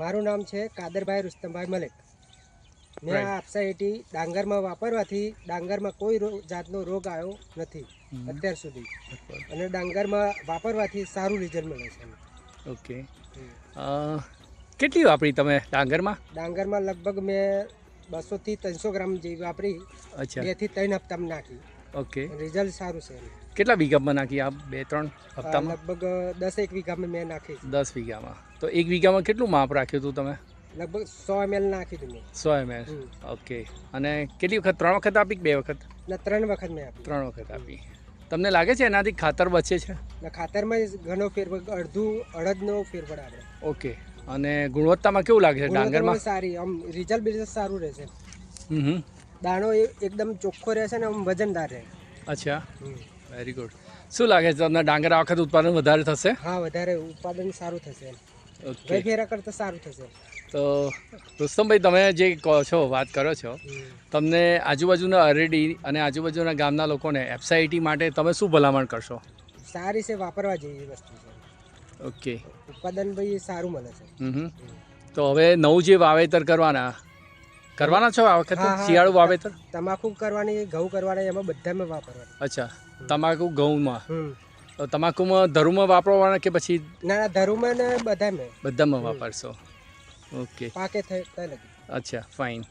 મારું નામ છે કાદરભાઈ રુસ્તમભાઈ મલિક. મેં આ આપસાઈટી ડાંગરમાં વાપરવાથી ડાંગરમાં કોઈ જાતનો રોગ આવ્યો નથી અત્યાર સુધી. અને ડાંગરમાં વાપરવાથી સારું રિઝલ્ટ મળે છે. ઓકે. કેટલી વાપરી તમે ડાંગરમાં? ડાંગરમાં લગભગ મેં બસોથી ત્રણસો ગ્રામ જેવી વાપરી. અચ્છા. બેથી ત્રણ હપ્તામાં નાખી. ઓકે. રિઝલ્ટ સારું છે. કેટલા વીઘામાં નાખી આ બે ત્રણ હપ્તામાં? લગભગ દસ એક વીઘામાં મેં નાખી દસ વીઘામાં. તો એક વીઘામાં કેટલું માપ રાખ્યું હતું તમે? લગભગ સો એમએલ નાખી હતું સો એમએલ. ઓકે. અને કેટલી વખત? ત્રણ વખત આપી બે વખત? ને ત્રણ વખત મેં આપી. ત્રણ વખત આપી. તમને લાગે છે એનાથી ખાતર બચે છે? ખાતરમાં ઘણો ફેરફાર અડધું અડદનો ફેરફાર આવે. ઓકે. અને ગુણવત્તામાં કેવું લાગે છે? ડાંગરમાં? સારી. આમ રિઝલ્ટ બિઝલ્ટ સારું રહેશે. હમ દાણો એકદમ ચોખ્ખો રહેશે ને આમ વજનદાર રહે. અચ્છા. વેરી ગુડ શું લાગે છે તમને ડાંગર વખત ઉત્પાદન વધારે થશે? હા વધારે ઉત્પાદન સારું થશે. ઓકે ફેરા કરતાં સારું થશે. તો રુસ્તમભાઈ તમે જે કહો છો વાત કરો છો તમને આજુબાજુના અરેડી અને આજુબાજુના ગામના લોકોને એફસાઈટી માટે તમે શું ભલામણ કરશો? સારી છે વાપરવા જેવી વસ્તુ છે. ઓકે ઉત્પાદન ભાઈ સારું મળે છે. તો હવે નવું જે વાવેતર કરવાના કરવાના છો આ વખતે. શિયાળુ વાવેતર? તમાકુ કરવાની ઘઉં કરવાની એમાં બધામાં વાપરવાની અચ્છા. તમાકુ ઘઉંમાં? તમાકુમાં ધરુમાં વાપરવાના કે પછી ના ના ધરુમાં ને બધામાં? બધામાં વાપરશો? ઓકે. પાકે થાય અચ્છા ફાઇન.